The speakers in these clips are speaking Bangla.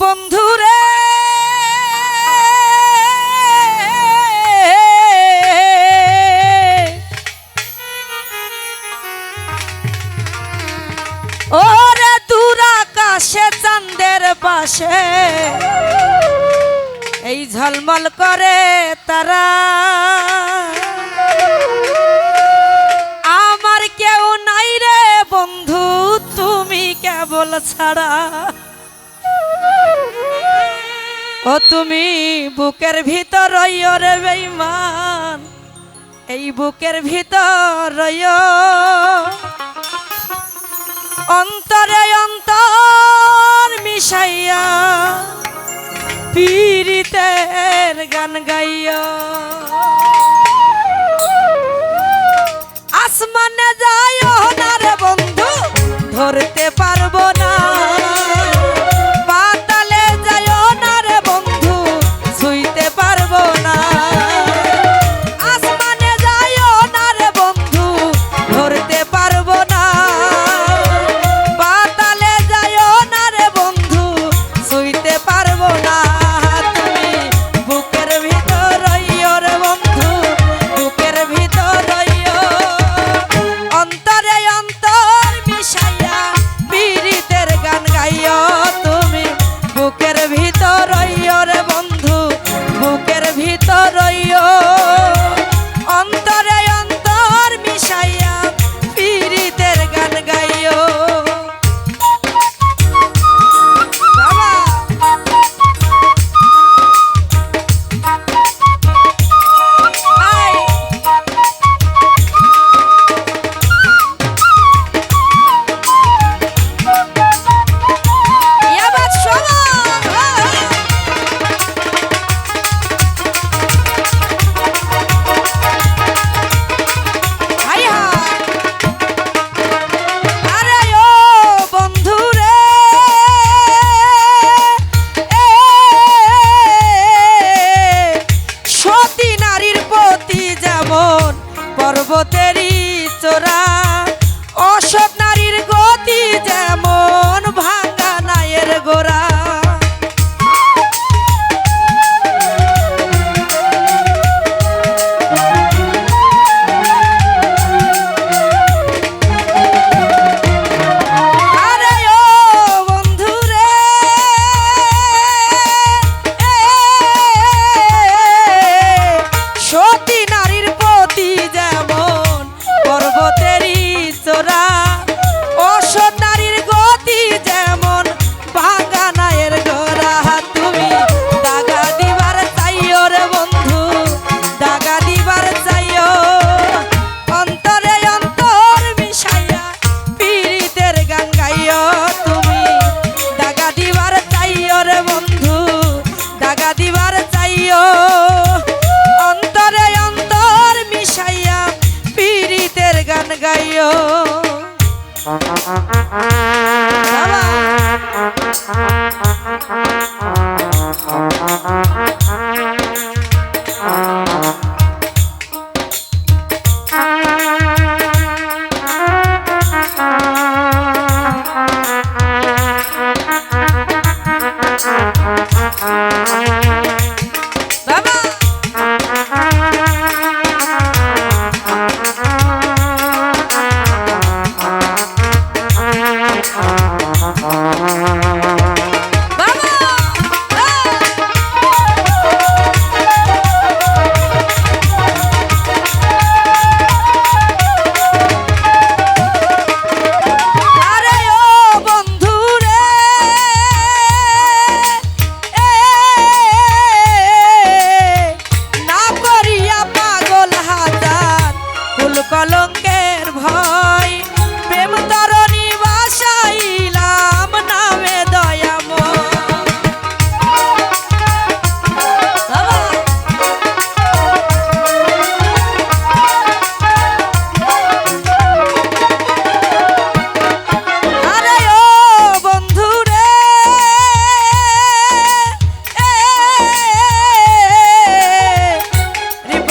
বন্ধুরে। ওরে দূর কাশে চান্দের পাশে। এই ঝলমল করে তারা। আমার কেউ নাই রে বন্ধু, তুমি কেবল ছাড়া। ও তুমি বুকের ভিতর রে বেইমান এই বুকের ভিতর অন্তরে অন্তর মিশাইয়া পীড়িতের গান গাইয়া আসমানে যাই না রে বন্ধু, ধরতে পারব না।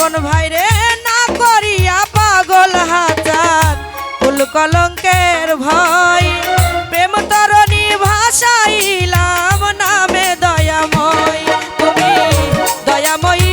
আপন ভাইরে না করিয়া পাগল হাজার। ফুল কলঙ্কের ভয়, প্রেম তরণী ভাষাইলাম নামে দয়াময়। তুমি দয়াময়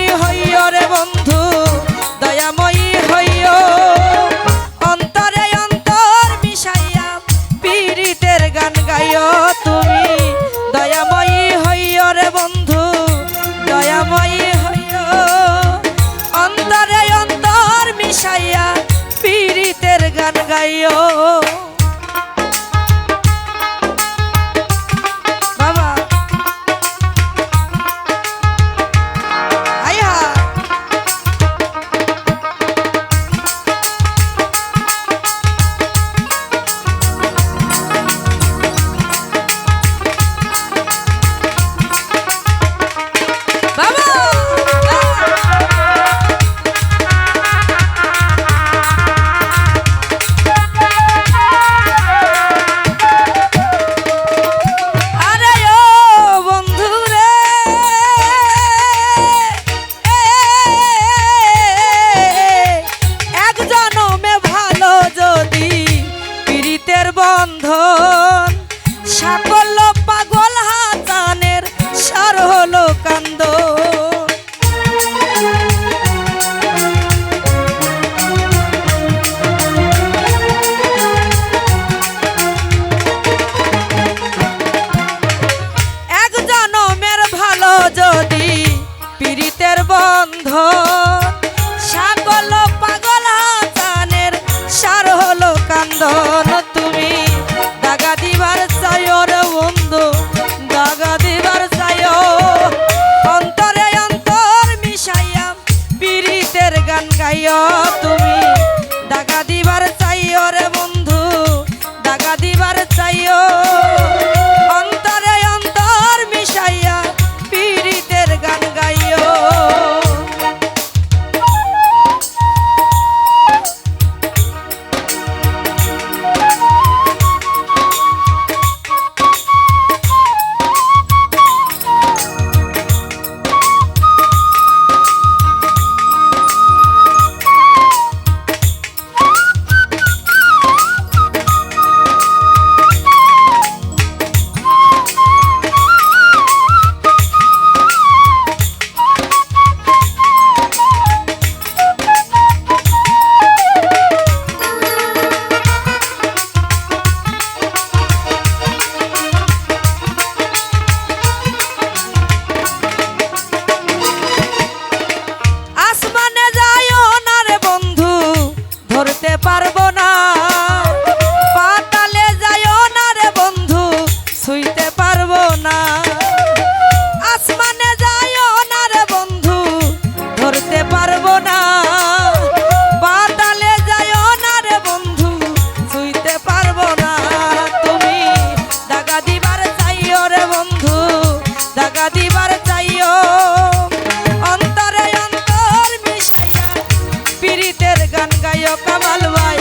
বালবাই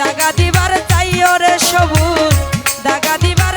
দাগা দিবার চাই ওরে সবুজ দাগা দিবার